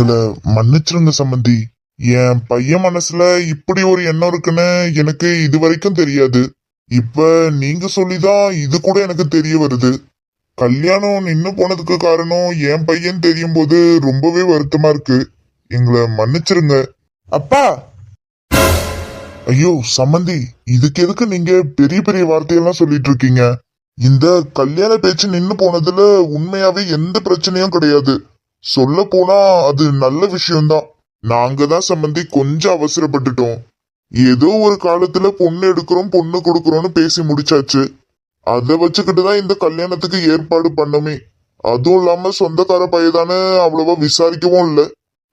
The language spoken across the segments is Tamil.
எங்களை மன்னிச்சிருங்க சம்பந்தி. என் பையன் மனசுல இப்படி ஒரு எண்ணம் இருக்குன்னு எனக்கு இது வரைக்கும் தெரியாது. இப்ப நீங்க சொல்லிதான் இது கூட எனக்கு தெரிய வருது. கல்யாணம் நின்னு போனதுக்கு காரணம் என் பையன் தெரியும் போது ரொம்பவே வருத்தமா இருக்கு. எங்களை மன்னிச்சிருங்க. அப்பா! ஐயோ சம்மந்தி இதுக்கு எதுக்கு நீங்க பெரிய பெரிய வார்த்தையெல்லாம் சொல்லிட்டு இருக்கீங்க? இந்த கல்யாண பேச்சு நின்னு போனதுல உண்மையாவே எந்த பிரச்சனையும் கிடையாது. சொல்ல போனா அது நல்ல விஷயம்தான். நாங்க தான் சம்பந்தி கொஞ்சம் அவசரப்பட்டுட்டோம். ஏதோ ஒரு காலத்துல பொண்ணு எடுக்கிறோம் பொண்ணு கொடுக்கறோம்னு பேசி முடிச்சாச்சு. அதை வச்சுக்கிட்டு தான் இந்த கல்யாணத்துக்கு ஏற்பாடு பண்ணோமே. அதுவும் இல்லாம சொந்தக்கார பையதானே அவ்வளவா விசாரிக்கவும் இல்லை.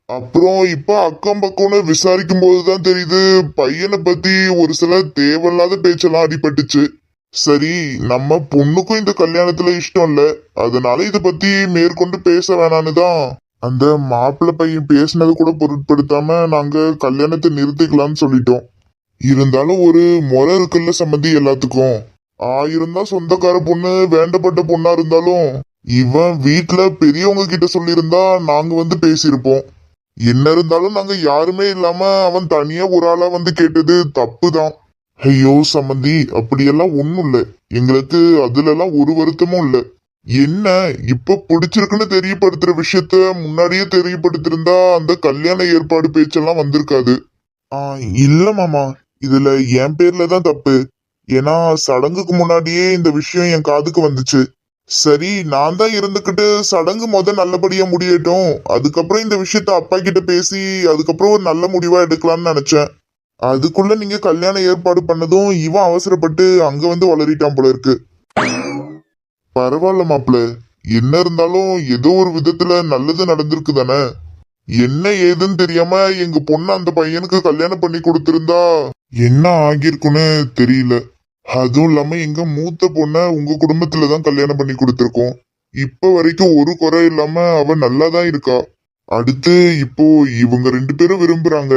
அப்புறம் இப்ப அக்கம் பக்கம்னு விசாரிக்கும் போதுதான் தெரியுது பையனை பத்தி ஒரு சில தேவையில்லாத பேச்செல்லாம் அடிபட்டுச்சு. சரி நம்ம பொண்ணுக்கும் இந்த கல்யாணத்துல இஷ்டம் இல்ல அதனால இத பத்தி மேற்கொண்டு பேச வேணான்னு தான் அந்த மாப்பிள்ளை பையன் பேசினது கூட பொருட்படுத்தாம நாங்க கல்யாணத்தை நிறுத்திக்கலாம்னு சொல்லிட்டோம். இருந்தாலும் ஒரு முறை இருக்குல்ல சம்மந்தி எல்லாத்துக்கும். ஆயிரம் தான் சொந்தக்கார பொண்ணு வேண்டப்பட்ட பொண்ணா இருந்தாலும் இவன் வீட்டுல பெரியவங்க கிட்ட சொல்லியிருந்தா நாங்க வந்து பேசியிருப்போம். என்ன இருந்தாலும் நாங்க யாருமே இல்லாம அவன் தனியா ஒரு ஆளா வந்து கேட்டது தப்பு தான் ஐயோ சம்மந்தி அப்படியெல்லாம் ஒன்றும் இல்லை. எங்களுக்கு அதுலலாம் ஒரு வருத்தமும் இல்லை. என்ன இப்ப பிடிச்சிருக்குன்னு தெரியப்படுத்துற விஷயத்த முன்னாடியே தெரியப்படுத்திருந்தா அந்த கல்யாண ஏற்பாடு பேச்செல்லாம் வந்திருக்காது. ஆ இல்ல மாமா இதுல என் பேர்ல தான் தப்பு. ஏன்னா சடங்குக்கு முன்னாடியே இந்த விஷயம் என் காதுக்கு வந்துச்சு. சரி நான் தான் இருந்துக்கிட்டு சடங்கு முத நல்லபடியா முடியட்டும். அதுக்கப்புறம் இந்த விஷயத்த அப்பா கிட்ட பேசி அதுக்கப்புறம் ஒரு நல்ல முடிவா எடுக்கலாம்னு நினைச்சேன். அதுக்குள்ள நீங்க கல்யாணம் ஏற்பாடு பண்ணதும் இவன் அவசரப்பட்டு அங்க வந்து வளரிட்டான் போல இருக்கு. பரவாயில்ல மாப்பிள்ள என்ன இருந்தாலும் ஏதோ ஒரு விதத்துல நல்லது நடந்திருக்கு தானே. என்ன ஏதுன்னு தெரியாம எங்க பொண்ணு அந்த பையனுக்கு கல்யாணம் பண்ணி கொடுத்திருந்தா என்ன ஆகியிருக்குன்னு தெரியல. அதுவும் இல்லாம எங்க மூத்த பொண்ண உங்க குடும்பத்துல தான் கல்யாணம் பண்ணி கொடுத்திருக்கோம். இப்ப வரைக்கும் ஒரு குறை இல்லாம அவ நல்லாதான் இருக்கா. அடுத்து இப்போ இவங்க ரெண்டு பேரும் விரும்புறாங்க.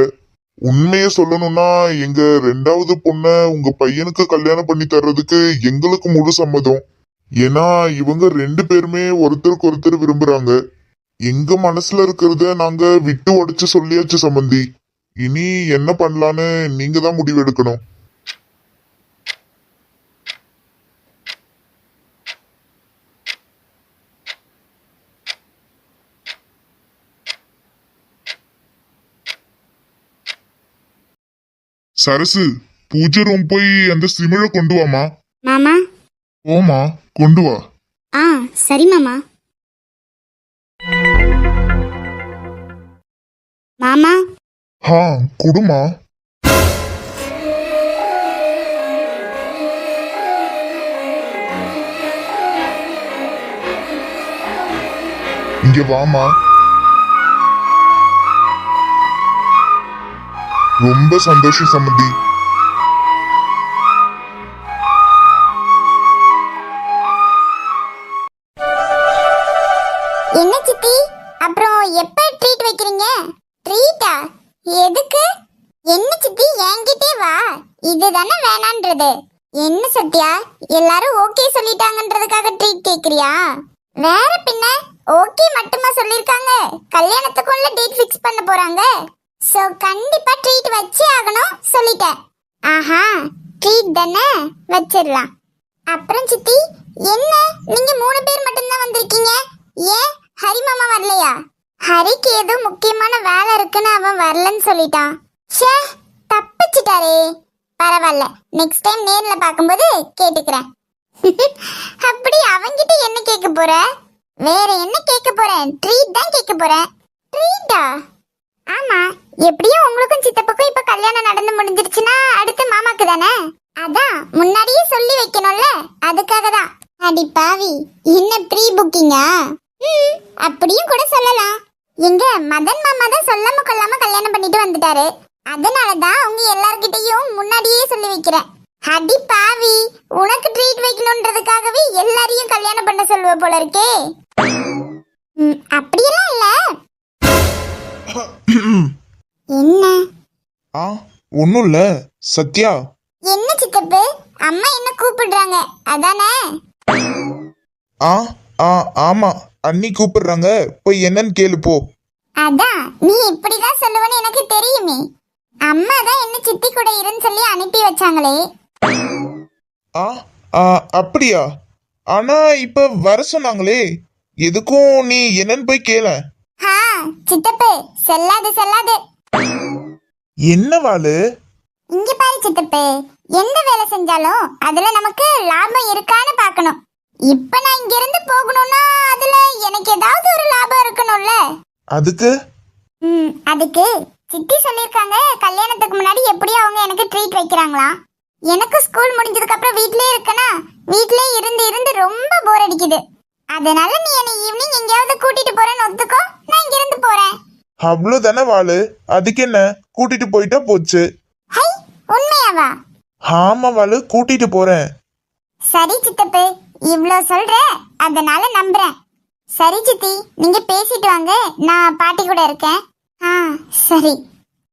உண்மைய சொல்லணும்னா எங்க ரெண்டாவது பொண்ண உங்க பையனுக்கு கல்யாணம் பண்ணி தர்றதுக்கு எங்களுக்கு முழு சம்மதம். ஏன்னா இவங்க ரெண்டு பேருமே ஒருத்தருக்கு ஒருத்தர் விரும்புறாங்க. எங்க மனசுல இருக்கிறத நாங்க விட்டு உடைச்சு சொல்லியாச்சு சம்பந்தி. இனி என்ன பண்ணலான்னு நீங்க தான் முடிவெடுக்கணும். சரசு பூஜை ரூம் போய் அந்த சிமிழ கொண்டு வாமா. மாமா? ஓமா கொண்டு வா. ஆ சரி மாமா. மாமா? ஹா குடுமா இங்க வாமா ரொம்ப சந்தோஷம் சம்மந்தி என்ன சித்தி? அப்புறம் எப்ப ட்ரீட் வைக்கிறீங்க? ட்ரீட்டா எதுக்கு? என்ன சித்தி? என்கிட்டே வா. இதுதானே வேணான்றது. என்ன சத்யா? எல்லாரும் ஓகே சொல்லிட்டாங்கன்றதுக்காக ட்ரீட் கேக்குறியா? வேற பின்ன ஓகே மட்டுமா சொல்லிருக்காங்க? கல்யாணத்துக்குள்ள டேட் ஃபிக்ஸ் பண்ண போறாங்க. சோ கண்டிப்பா ட்ரீட் வச்சே ஆகணும் சொல்லிட்டேன். ஆஹா ட்ரீட் தானே? வச்சிடலாம். அப்புறம் சித்தி என்ன? நீங்க மூணு பேர் மட்டும்தான் வந்திருக்கீங்க? ஏன்? ஹரி மாமா வரலையா? ஹரிக்கு ஏதோ முக்கியமான வேலை இருக்குன்னு அவன் வரலன்னு சொல்லிட்டான். ஷே தப்பிச்சிட்டாரே. பரவாயில்ல நெக்ஸ்ட் டைம் நேர்ல பார்க்கும்போது கேட்டுக்கிறேன். அப்படி அவன்கிட்ட என்ன கேட்க போற? வேற என்ன கேட்க போறேன்? ட்ரீட் தான் கேட்க போறேன். ட்ரீட்டா ஆமா எப்படியும் உங்களுக்கும் சித்தப்புக்கும் இப்ப கல்யாணம் நடந்து முடிஞ்சிருச்சுன்னா அடுத்து மாமாக்கு தானே? அதான் முன்னாடியே சொல்லி வைக்கணும்ல. அதுக்காக தான். அடி பாவி என்ன ப்ரீ புக்கிங்கா ம் அப்படியும் கூட சொல்லலாம். எங்க மதன் மாமா தான் சொல்லாம கொள்ளாம கல்யாணம் பண்ணிட்டு வந்துட்டாரு. அதனால தான் உங்க எல்லார்கிட்டயும் முன்னாடியே சொல்லி வைக்கிறேன். அடி பாவி உனக்கு ட்ரீட் வைக்கணும்ன்றதுக்காகவே எல்லாரையும் கல்யாணம் பண்ண சொல்லுவ போல இருக்கே. ம், அப்படியெல்லாம் இல்ல. என்ன? ஆ ஒன்றும் இல்லை. சத்யா. என்ன சித்தப்பு? அம்மா என்ன கூப்பிடுறாங்க? அதானே? ஆ ஆ ஆமாம் அண்ணி கூப்பிடுறாங்க. போய் என்னன்னு கேளு போ. அதான் நீ இப்படிதான் சொல்லுவன்னு எனக்கு தெரியுமே. அம்மா தான் என்ன சித்தி கூட இருன்னு சொல்லி அனுப்பி வச்சாங்களே. ஆ ஆ, அப்படியா? ஆனா இப்ப வர சொன்னாங்களே. எதுக்கும் நீ என்னன்னு போய் கேள. ஹா சித்தப்பு செல்லாது செல்லாது. என்ன வாளு இங்க பாரு சித்தப்பு. எந்த வேலை செஞ்சாலும் அதுல நமக்கு லாபம் இருக்கான்னு பார்க்கணும். இப்ப நான் இங்க இருந்து போகணும்னா அதுல எனக்கு ஏதாவது ஒரு லாபம் இருக்கணும்ல? அதுக்கு? ம் அதுக்கு. சித்தி சொல்லிருக்காங்க கல்யாணத்துக்கு முன்னாடி எப்படியும் அவங்க எனக்கு ட்ரீட் வைக்கிறாங்களாம் எனக்கு ஸ்கூல் முடிஞ்சதுக்கு அப்புறம் வீட்லயே இருக்கனா? வீட்லயே இருந்து இருந்து ரொம்ப போர் அடிக்குது. அதனால நீ என்னை ஈவினிங் எங்கேயாவது கூட்டிட்டு போறேன்னு ஒத்துக்கோ நான் இங்க இருந்து போறேன். அவ்வளவுதானே வாளு? அதுக்கு என்ன கூட்டிட்டு போயிட்டா போச்சு. உண்மையாவா? ஆமா வாளு கூட்டிட்டு போறேன். சரி சித்தப்பு இவ்ளோ சொல்ற அதனால நம்புறேன். சரி சித்தி நீங்க பேசிட்டு வாங்க நான் பாட்டி கூட இருக்கேன். ஆ சரி.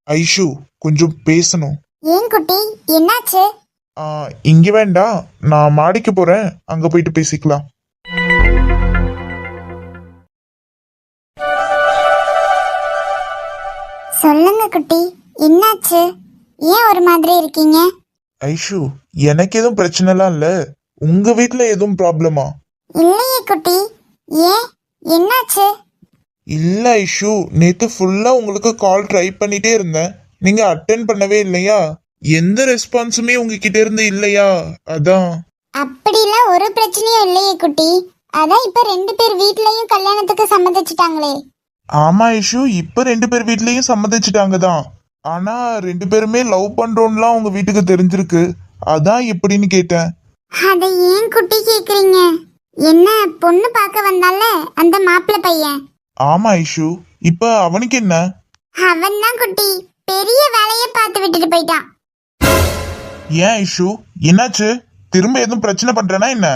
ஐஷு கொஞ்சம் பேசணும். ஏன் குட்டி என்னாச்சு? ஆ, இங்க வேண்டாம் நான் மாடிக்கு போறேன் அங்க போயிட்டு பேசிக்கலாம். சொல்லுங்க குட்டி. என்னாச்சு? ஏன் ஒரு மாதிரி இருக்கீங்க? ஐஷு எனக்கு எதுவும் பிரச்சனைலாம் இல்ல. உங்க வீட்ல எதுவும் ப்ராப்ளமா இல்லையே குட்டி. ஏன்? என்னாச்சு? இல்ல ஐஷு நேத்து ஃபுல்லா உங்களுக்கு கால் ட்ரை பண்ணிட்டே இருந்தேன். நீங்க அட்டென்ட் பண்ணவே இல்லையா? எந்த ரெஸ்பான்ஸுமே உங்ககிட்ட இருந்து இல்லையா? அதான். அப்படிலாம் ஒரு பிரச்சனையும் இல்லையே குட்டி. அதான் இப்ப ரெண்டு பேர் வீட்லயும் கல்யாணத்துக்கு சம்மதிச்சிட்டாங்களே. ஆமா ஐஷு. இப்ப ரெண்டு பேர் வீட்லயும் சம்மதிச்சிட்டாங்க தான் ஆனா ரெண்டு பேருமே லவ் பண்றோம்லாம் உங்க வீட்டுக்கு தெரிஞ்சிருக்கு. அதான் எப்படின்னு கேட்டேன். அதை ஏன் குட்டி கேக்குறீங்க? என்ன பொண்ணு பார்க்க வந்தால? அந்த மாப்பிள்ளை பையன். ஆமா ஐஷு. இப்ப அவனுக்கு என்ன? அவன் தான் குட்டி. பெரிய வேலையை பார்த்து விட்டுட்டு போயிட்டான். ஏன் ஐஷு? என்னாச்சு? திரும்ப எதுவும் பிரச்சனை பண்றேனா என்ன?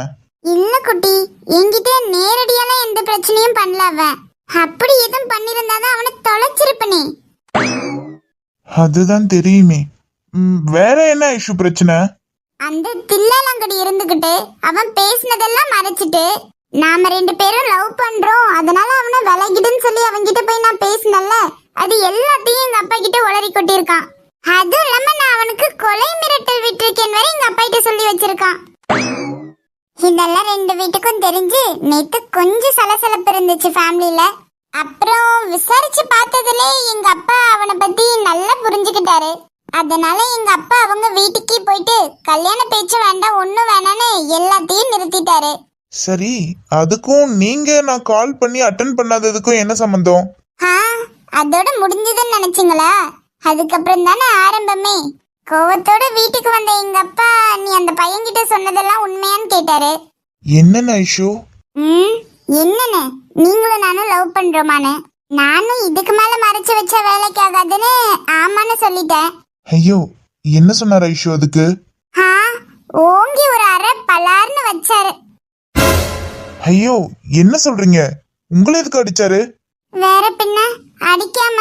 இல்ல குட்டி. என்கிட்ட நேரடியாலாம் எந்த பிரச்சனையும் பண்ணல அவன். அப்படி எதுவும் பண்ணிருந்தாதான் அவனை தொலைச்சிருப்பனே. அதுதான் தெரியுமே. ம், வேற என்ன ஐஷு பிரச்சனை? அந்த தில்லாலங்கடி இருந்துகிட்டு அவன் பேசினதெல்லாம் மறைச்சிட்டு நாம ரெண்டு பேரும் லவ் பண்றோம் அதனால அவனை விலகிடுன்னு சொல்லி அவன்கிட்ட போய் நான் பேசினல்ல அது எல்லாத்தையும் எங்க அப்பா கிட்ட உளறி கொட்டியிருக்கான். அதுவும் இல்லாம நான் அவனுக்கு கொலை மிரட்டல் விட்டிருக்கேன் வரை எங்க அப்பா கிட்ட சொல்லி வச்சிருக்கான். இதெல்லாம் ரெண்டு வீட்டுக்கும் தெரிஞ்சு நேத்து கொஞ்சம் சலசலப்பு இருந்துச்சு ஃபேமிலில அப்புறம் விசாரிச்சு பார்த்ததுல எங்க அப்பா அவனை பத்தி நல்லா புரிஞ்சுக்கிட்டாரு. அதனால எங்க அப்பா அவங்க வீட்டுக்கே போயிட்டு கல்யாண பேச்சு வேண்டாம் ஒண்ணும் வேணான்னு எல்லாத்தையும் நிறுத்திட்டாரு. சரி அதுக்கும் நீங்க நான் கால் பண்ணி அட்டன் பண்ணாததுக்கும் என்ன சம்பந்தம்? ஆ அதோட முடிஞ்சதுன்னு நினைச்சீங்களா? அதுக்கப்புறம் தானே ஆரம்பமே. கோவத்தோட வீட்டுக்கு வந்த எங்க அப்பா நீ அந்த பையன்கிட்ட சொன்னதெல்லாம் உண்மையான்னு கேட்டாரு. என்னன்னு ஐஷு? ம் என்னன்னு நீங்களும் நானும் லவ் பண்றோமான்னு நானும் இதுக்கு மேல மறைச்சு வச்ச வேலைக்கு ஆகாதுன்னு ஆமான்னு சொல்லிட்டேன். ஐயோ என்ன சொன்னார் ஐஷு அதுக்கு? ஆ ஓங்கி ஒரு அரை பலார்னு வச்சாரு. ஐயோ என்ன சொல்றீங்க? உங்களை எதுக்கு அடிச்சாரு? வேற பின்ன அடிக்காம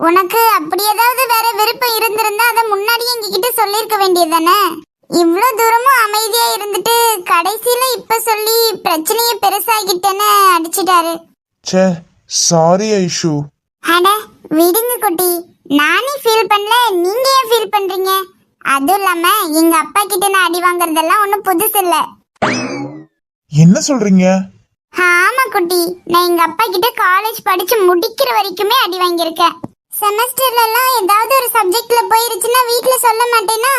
உனக்கு அப்படி ஏதாவது வேற விருப்பம் இருந்திருந்தா அதை முன்னாடியே எங்ககிட்ட சொல்லியிருக்க வேண்டியதானே இவ்ளோ தூரமும் அமைதியா இருந்துட்டு கடைசியில இப்ப சொல்லி பிரச்சனைய பெருசாகிட்டேன்னு அடிச்சிட்டாரு. ச்சே சாரி ஐஷு. அட விடுங்க குட்டி. நானே ஃபீல் பண்ணல நீங்க ஏன் ஃபீல் பண்றீங்க? அதுவும் இல்லாம எங்க அப்பா கிட்ட நான் அடி வாங்குறதெல்லாம் ஒண்ணும் புதுசு இல்ல. என்ன சொல்றீங்க? ஆமா குட்டி. நான் எங்க அப்பா கிட்ட காலேஜ் படிச்சு முடிக்கிற வரைக்குமே அடி வாங்கியிருக்கேன். செமஸ்டர்ல எல்லாம் ஏதாவது ஒரு சப்ஜெக்ட்ல போயிருச்சுன்னா வீட்ல சொல்ல மாட்டேனா?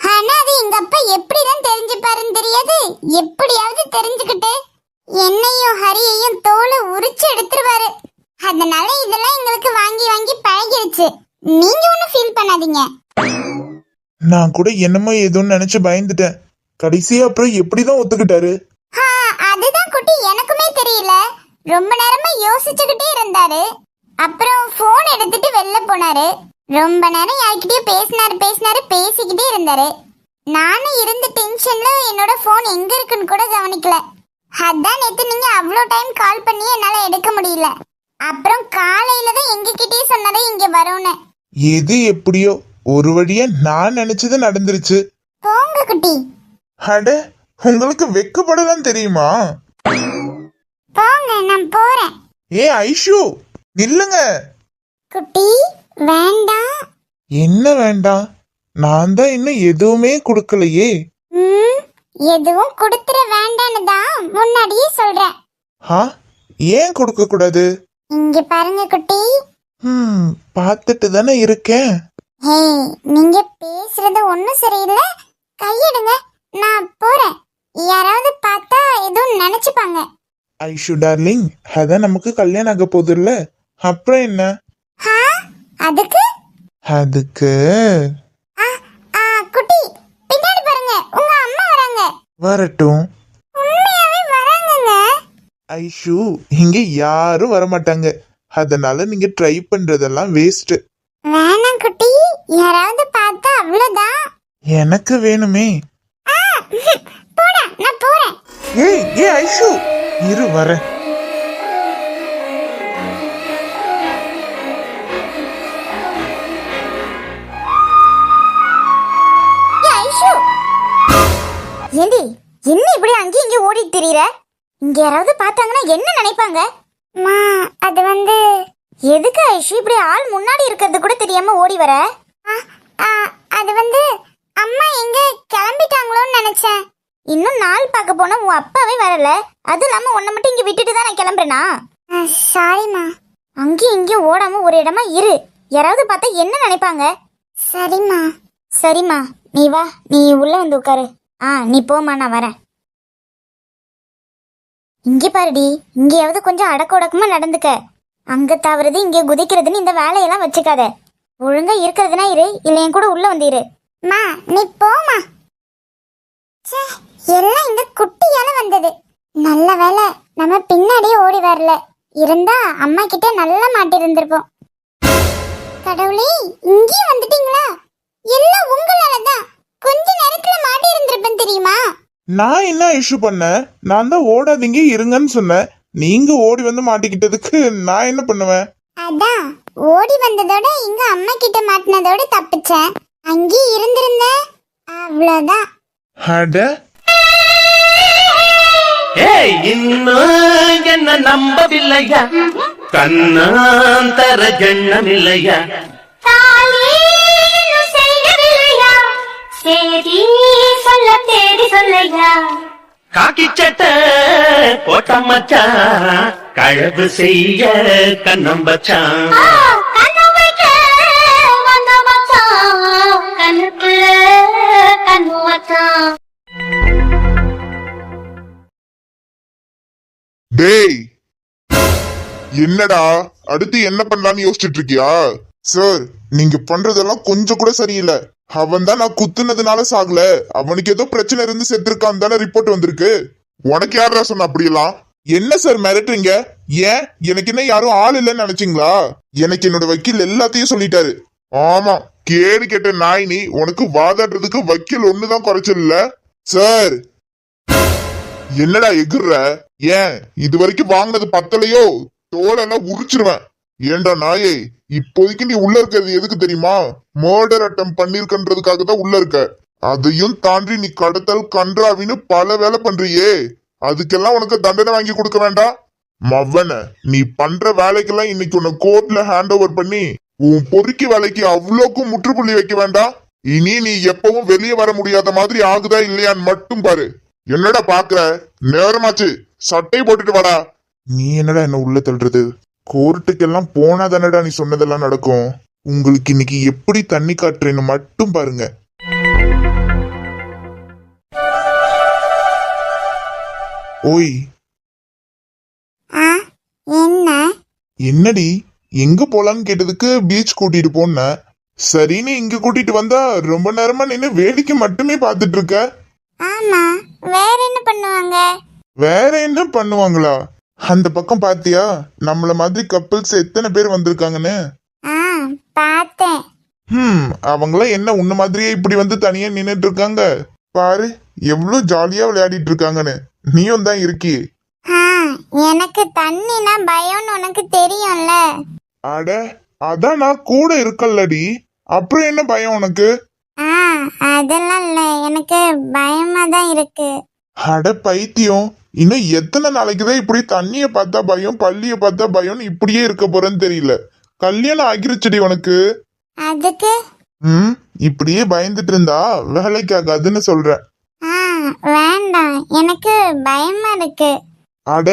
ஆனா அது எங்க அப்பா எப்படிதான் தெரிஞ்சுப்பாருன்னு தெரியாது. எப்படியாவது தெரிஞ்சுக்கிட்டு என்னையும் ஹரியையும் தோலை உரிச்சு எடுத்துருவாரு. அதனால இதெல்லாம் எங்களுக்கு வாங்கி வாங்கி பழகிருச்சு. நீங்க ஒண்ணும் ஃபீல் பண்ணாதீங்க. நான் கூட என்னமோ ஏதோன்னு நினைச்சு பயந்துட்டேன். கடைசியா அப்புறம் எப்படிதான் ஒத்துக்கிட்டாரு? அதுதான் குட்டி எனக்குமே தெரியல. ரொம்ப நேரமா யோசிச்சுக்கிட்டே இருந்தாரு. அப்புறம் போன் எடுத்துட்டு வெளில போனாரு. ரொம்ப நேரம் யார்கிட்டயும் பேசினாரு பேசினாரு பேசிக்கிட்டே இருந்தாரு. நானும் இருந்த டென்ஷன்ல என்னோட போன் எங்க இருக்குன்னு கூட கவனிக்கல. அதான் நேத்து நீங்க அவ்வளோ டைம் கால் பண்ணி என்னால எடுக்க முடியல. அப்புறம் காலையில தான் எங்ககிட்டயே சொன்னதே இங்க வரும்னு. எது எப்படியோ ஒரு வழியா நான் நினைச்சது நடந்துருச்சு. போங்க குட்டி. அட உங்களுக்கு வெக்கப்படலாம் தெரியுமா? போங்க நான் போறேன். ஏ ஐஷு! நில்லுங்க. குட்டி வேண்டாம் என்ன வேண்டாம் நான் தான் இன்னும் எதுவுமே கொடுக்கலையே. ம் எதுவும் கொடுத்துற வேண்டான்னு தான் முன்னாடியே சொல்றேன். ஆ ஏன் கொடுக்க கூடாது இங்க பாருங்க குட்டி. ம் பார்த்துட்டு தானே இருக்கேன். ஹே நீங்க பேசுறது ஒண்ணும் சரியில்லை. கையெடுங்க நான் போறேன். யாராவது பார்த்தா எதுவும் நினைச்சுப்பாங்க. ஐஷு டார்லிங் அதான் நமக்கு கல்யாணம் ஆக போகுதுல்ல? அப்புறம் என்ன? அதுக்கு? அதுக்கு? ஆ ஆ குட்டி பின்னாடி பாருங்க. உங்க அம்மா வராங்க. வரட்டும். உண்மையாவே வராங்கங்க. ஐஷு இங்க யாரும் வரமாட்டாங்க. அதனால நீங்க ட்ரை பண்றதெல்லாம் வேஸ்ட் வேணாம் குட்டி. யாராவது பார்த்தா அவ்வளவுதான் எனக்கு வேணுமே. போடா நான் போறேன். ஏய் ஏ ஐஷு. இரு வரேன். ஏண்டி என்ன இப்படி அங்கேயும் இங்கே ஓடிட்டு திரியற? இங்க யாராவது பார்த்தாங்கன்னா என்ன நினைப்பாங்க? மா அது வந்து எதுக்கு ஐஷு இப்படி ஆள் முன்னாடி இருக்கிறது கூட தெரியாம ஓடி வர? அது வந்து அம்மா எங்க கிளம்பிட்டாங்களோன்னு நினைச்சேன். இன்னும் நாள் பார்க்க போனா உன் அப்பாவே வரல. அது இல்லாம உன்னை மட்டும் இங்க விட்டுட்டு தான் நான் கிளம்புறேனா சாரிம்மா அங்கேயும் இங்கேயும் ஓடாம ஒரு இடமா இரு. யாராவது பார்த்தா என்ன நினைப்பாங்க? சரிம்மா. சரிம்மா நீ வா நீ உள்ள வந்து உட்காரு. ஆ நீ போம்மா நான் வரேன். இங்க பாருடி இங்கேயாவது கொஞ்சம் அடக்க உடக்கமா நடந்துக்க. அங்க தவறது இங்க குதிக்கிறதுன்னு இந்த வேலையெல்லாம் வச்சுக்காத. ஒழுங்கா இருக்கிறதுனா இரு இல்ல என் கூட உள்ள வந்துரு மா நீ போமா எல்லாம் இந்த குட்டியால வந்தது. நல்ல வேலை நம்ம பின்னாடியே ஓடி வரல. இருந்தா அம்மா கிட்ட நல்லா மாட்டிருந்திருப்போம். கடவுளே இங்கேயே வந்துட்டீங்களா? எல்லாம் உங்களால தான் கொஞ்ச நேரத்துல மாட்டி இருந்திருப்பேன் தெரியுமா? நான் என்ன இஷ்யூ பண்ணேன்? நான் தான் ஓடாதீங்க இருங்கன்னு சொன்னேன். நீங்க ஓடி வந்து மாட்டிக்கிட்டதுக்கு நான் என்ன பண்ணுவேன்? அதான் ஓடி வந்ததோட இங்க அம்மா கிட்ட மாட்டினதோட தப்பிச்சேன். அங்கேயே இருந்திருந்தேன். அவ்வளவுதான். அட. ஏய் இன்னும் என்ன நம்பவில்லையா? கண்ணாந்தர எண்ணமில்லையா சொல்ல தேடி சொல்லையா காக்கி சட்டை போட்ட மச்சான். கழவு செய்ய கண்ணம் வச்சான். டேய் என்னடா? அடுத்து என்ன பண்ணலாம்னு யோசிச்சுட்டு இருக்கியா? சார் நீங்க பண்றதெல்லாம் கொஞ்சம் கூட சரியில்லை. அவன் தான் நான் குத்துனதுனால சாகல. அவனுக்கு ஏதோ பிரச்சனை இருந்து செத்துருக்கான் தானே ரிப்போர்ட் வந்திருக்கு. உனக்கு யாரா சொன்ன அப்படியெல்லாம்? என்ன சார் மிரட்டுறீங்க? ஏன்? எனக்கு என்ன யாரும் ஆள் இல்லைன்னு நினைச்சீங்களா? எனக்கு என்னோட வக்கீல் எல்லாத்தையும் சொல்லிட்டாரு. ஆமா கேடு கேட்ட நாயினி உனக்கு வாதாடுறதுக்கு வக்கீல் ஒண்ணுதான் குறைச்சல சார் என்னடா எகுற? ஏன்? இது வரைக்கும் வாங்கினது பத்தலையோ? தோலெல்லாம் உரிச்சிருவேன். ஏண்டா நாயே இப்போதைக்கு நீ உள்ள இருக்கிறது எதுக்கு தெரியுமா? மர்டர் அட்டம் பண்ணிருக்கன்றதுக்காக தான் உள்ள இருக்க. அதையும் தாண்டி நீ கடத்தல் கன்றாவின்னு பல வேலை பண்றியே. அதுக்கெல்லாம் உனக்கு தண்டனை வாங்கி கொடுக்க வேண்டாம். மவன நீ பண்ற வேலைக்கெல்லாம் இன்னைக்கு உன்னை கோர்ட்ல ஹேண்ட் ஓவர் பண்ணி உன் பொறுக்கி வேலைக்கு அவ்வளோக்கும் முற்றுப்புள்ளி வைக்க வேண்டாம். இனி நீ எப்பவும் வெளியே வர முடியாத மாதிரி ஆகுதா இல்லையான்னு மட்டும் பாரு. என்னடா பாக்குற நேரமாச்சு. சட்டை போட்டுட்டு வாடா. நீ என்னடா என்ன உள்ள தள்ளுறது? கோர்ட்டுக்கெல்லாம் போனா தானடா நீ சொன்னதெல்லாம் நடக்கும். உங்களுக்கு இன்னைக்கு எப்படி தண்ணி காட்டுறேன்னு மட்டும் பாருங்க. ஓய். ஆ என்ன? என்னடி? எங்க போலான்னு கேட்டதுக்கு பீச் கூட்டிட்டு போன. சரின்னு இங்க கூட்டிட்டு வந்தா ரொம்ப நேரமா நின்னு வேடிக்கை மட்டுமே பார்த்துட்டு இருக்க. ஆமா வேற என்ன பண்ணுவாங்க? வேற என்ன பண்ணுவாங்களா? அந்த பக்கம் பாத்தியா? நம்மள மாதிரி கப்பிள்ஸ் எத்தனை பேர் வந்திருக்காங்கன்னு? ஆ பார்த்தேன். ஹம் அவங்களாம் என்ன உன்ன மாதிரியே இப்படி வந்து தனியா நின்னுட்டு இருக்காங்க பாரு எவ்வளவு ஜாலியா விளையாடிட்டு இருக்காங்கன்னு நீயும் தான் இருக்கியே. ஆ எனக்கு தண்ணினா பயம்னு உனக்கு தெரியும்ல. அட அதான் நான் கூட இருக்கல்லடி. அப்புறம் என்ன பயம் உனக்கு? ஆ அதெல்லாம் இல்ல. எனக்கு பயமா தான் இருக்கு. அட பைத்தியம். இன்னும் எத்தனை நாளைக்கு தான் இப்படி தண்ணிய பார்த்தா பயம் பள்ளிய பார்த்தா பயம்னு இப்படியே இருக்க போறேன்னு தெரியல. கல்யாணம் ஆகிருச்சுடி உனக்கு. அதுக்கு? ம் இப்படியே பயந்துட்டு இருந்தா வேலைக்கு ஆகாதுன்னு சொல்றேன் ஆ வேண்டாம் எனக்கு பயமா இருக்கு. அட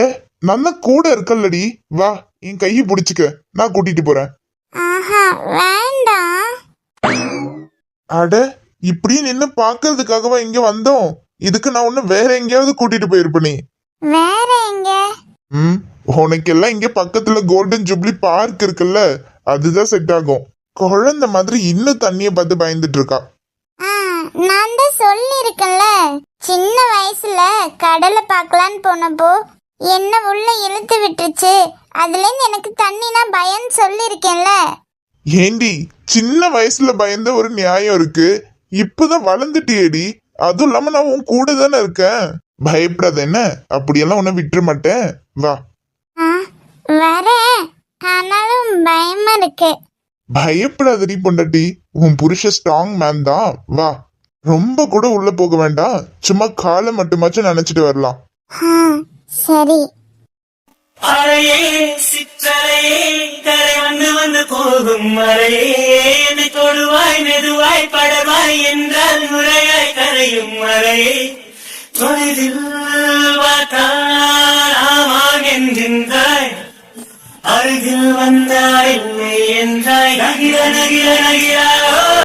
நான் தான் கூட இருக்கல்லடி. வா என் கையை பிடிச்சுக்க. நான் கூட்டிட்டு போறேன். ஆஹா வேண்டாம் அட இப்படியே நின்னு பாக்குறதுக்காகவா இங்க வந்தோம்? இதுக்கு நான் ஒண்ணு வேற எங்கேயாவது கூட்டிட்டு போயிருப்பேனே வேற எங்க? ம்? உனக்கெல்லாம் இங்க பக்கத்துல கோல்டன் ஜூப்ளி பார்க் இருக்குல்ல அதுதான் செட் ஆகும். குழந்தை மாதிரி இன்னும் தண்ணிய பார்த்து பயந்துட்டு இருக்கா. ஆ நான் தான் சொல்லியிருக்கேன்ல சின்ன வயசுல கடலை பார்க்கலான்னு போனப்போ என்ன உள்ள இழுத்து விட்டுருச்சு அதுலேருந்து எனக்கு தண்ணினா பயம்னு சொல்லியிருக்கேன்ல. ஏண்டி சின்ன வயசுல பயந்த ஒரு நியாயம் இருக்கு இப்பதான் வளர்ந்துட்டியேடி. அதுவும் இல்லாம நான் உன் கூட தானே இருக்கேன். பயப்படாத என்ன? அப்படியெல்லாம் உன்னை விட்டுற மாட்டேன். வா. வரேன். ஆனாலும் பயமா இருக்கு. பயப்படாதடி பொண்டாட்டி. உன் புருஷ ஸ்ட்ராங் மேன் தான். வா. ரொம்ப கூட உள்ள போக வேண்டாம். சும்மா காலை மட்டுமாச்சும் நினைச்சிட்டு வரலாம். சரி. அறையே சிற்றறையே கரை வந்து வந்து போகும் மறையே என்னை தொடுவாய் மெதுவாய் படவாய் என்றால் முறையாய் கரையும் மறையே தொலைதில் பார்த்தால் ஆமாம் என்கின்றாய். அருகில் வந்தாய் இல்லை என்றாய். நகிர நகிர நகிரா